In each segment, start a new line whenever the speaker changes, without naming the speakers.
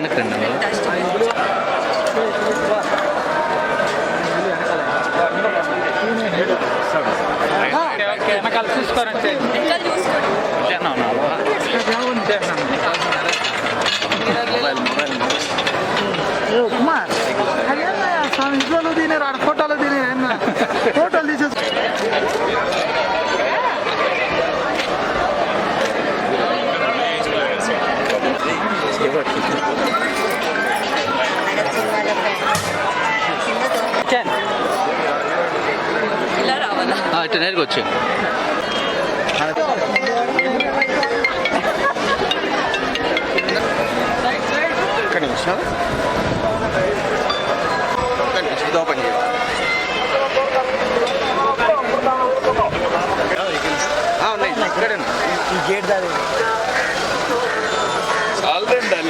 అందులో.
వెనకాల చూసుకోరండి
ఇటు నేరుగా వచ్చి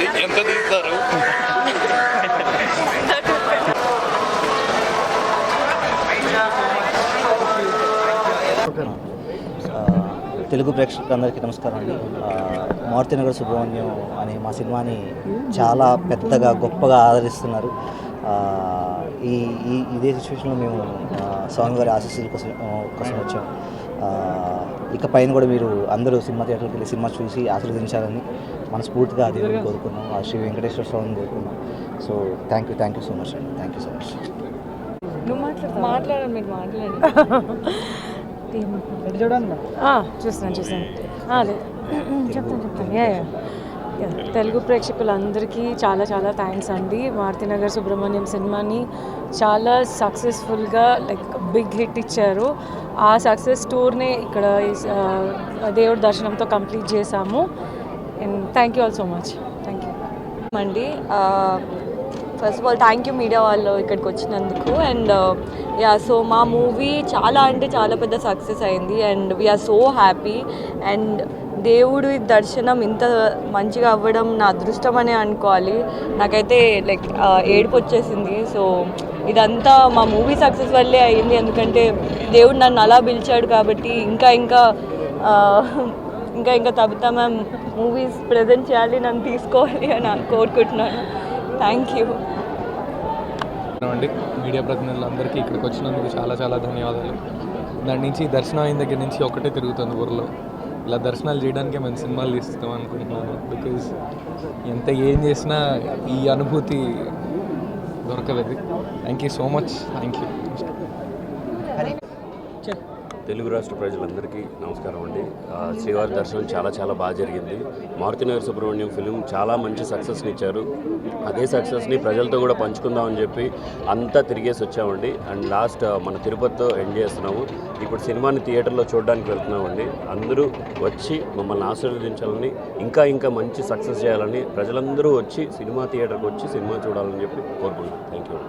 చాలండి ఎంత తీస్తారు?
తెలుగు ప్రేక్షకులందరికీ నమస్కారం అండి. మారుతినగర్ సుబ్రహ్మణ్యం అనే మా సినిమాని చాలా పెద్దగా గొప్పగా ఆదరిస్తున్నారు. ఈ ఈ ఇదే సిచ్యువేషన్లో మేము స్వామివారి స్వామి గారి ఆశీస్సుల కోసం కోసం వచ్చాము ఇక పైన కూడా మీరు అందరూ సినిమా థియేటర్కి వెళ్ళి సినిమా చూసి ఆశీర్వదించాలని మనస్ఫూర్తిగా అది కోరుకున్నాం. ఆ శ్రీ వెంకటేశ్వర స్వామిని కోరుకున్నాం. So thank you thank you so much అండి. థ్యాంక్ యూ సో మచ్
మాట్లాడండి మీరు మాట్లాడండి.
ఆ, ఆ, అదే. చెప్తాను చెప్తాను. Yeah yeah yeah. తెలుగు ప్రేక్షకులందరికీ చాలా చాలా థ్యాంక్స్ అండి. మారుతినగర్ సుబ్రహ్మణ్యం సినిమాని చాలా సక్సెస్ఫుల్గా లైక్ బిగ్ హిట్ ఇచ్చారు. ఆ సక్సెస్ టూర్ని ఇక్కడ ఈ దేవుడి దర్శనంతో కంప్లీట్ చేశాము. And thank you all so much thank you
అండి first of all thank you media వాళ్ళు ఇక్కడికి వచ్చినందుకు. అండ్ యా సో మా మూవీ చాలా అంటే చాలా పెద్ద సక్సెస్ అయింది. And we're so happy and దేవుడి దర్శనం ఇంత మంచిగా అవ్వడం నా అదృష్టం అనే అనుకోవాలి. నాకైతే లైక్ ఏడుపు వచ్చేసింది. సో ఇదంతా మా మూవీ సక్సెస్ వల్లే అయింది. ఎందుకంటే దేవుడు నన్ను అలా పిలిచాడు కాబట్టి ఇంకా ఇంకా ఇంకా ఇంకా తబితా మ్యామ్ మూవీస్ ప్రజెంట్ చేయాలి నన్ను తీసుకోవాలి అని కోరుకుంటున్నాను. Thank you.
అండి మీడియా ప్రతినిధులందరికీ ఇక్కడికి వచ్చినందుకు చాలా చాలా ధన్యవాదాలు. దాని నుంచి దర్శనం అయిన దగ్గర నుంచి ఒకటే తిరుగుతుంది ఊర్లో. ఇలా దర్శనాలు చేయడానికే మేము సినిమాలు తీస్తాం అనుకుంటున్నాను బికాజ్ ఎంత ఏం చేసినా ఈ అనుభూతి దొరకలేదు. Thank you so much thank you
Telugu రాష్ట్ర ప్రజలందరికీ నమస్కారం అండి. శ్రీవారి దర్శనం చాలా చాలా బాగా జరిగింది. మారుతినగర్ సుబ్రహ్మణ్యం ఫిలిం చాలా మంచి సక్సెస్ని ఇచ్చారు. అదే సక్సెస్ని ప్రజలతో కూడా పంచుకుందామని చెప్పి అంతా తిరిగేసి వచ్చామండి. అండ్ లాస్ట్ మన తిరుపతితో ఎండ్ చేస్తున్నాము. ఇప్పుడు సినిమాని థియేటర్లో చూడడానికి వెళ్తున్నామండి. అందరూ వచ్చి మమ్మల్ని ఆశీర్వదించాలని ఇంకా ఇంకా మంచి సక్సెస్ చేయాలని ప్రజలందరూ వచ్చి సినిమా థియేటర్కి వచ్చి సినిమా చూడాలని చెప్పి కోరుకుంటున్నాను థ్యాంక్ యూ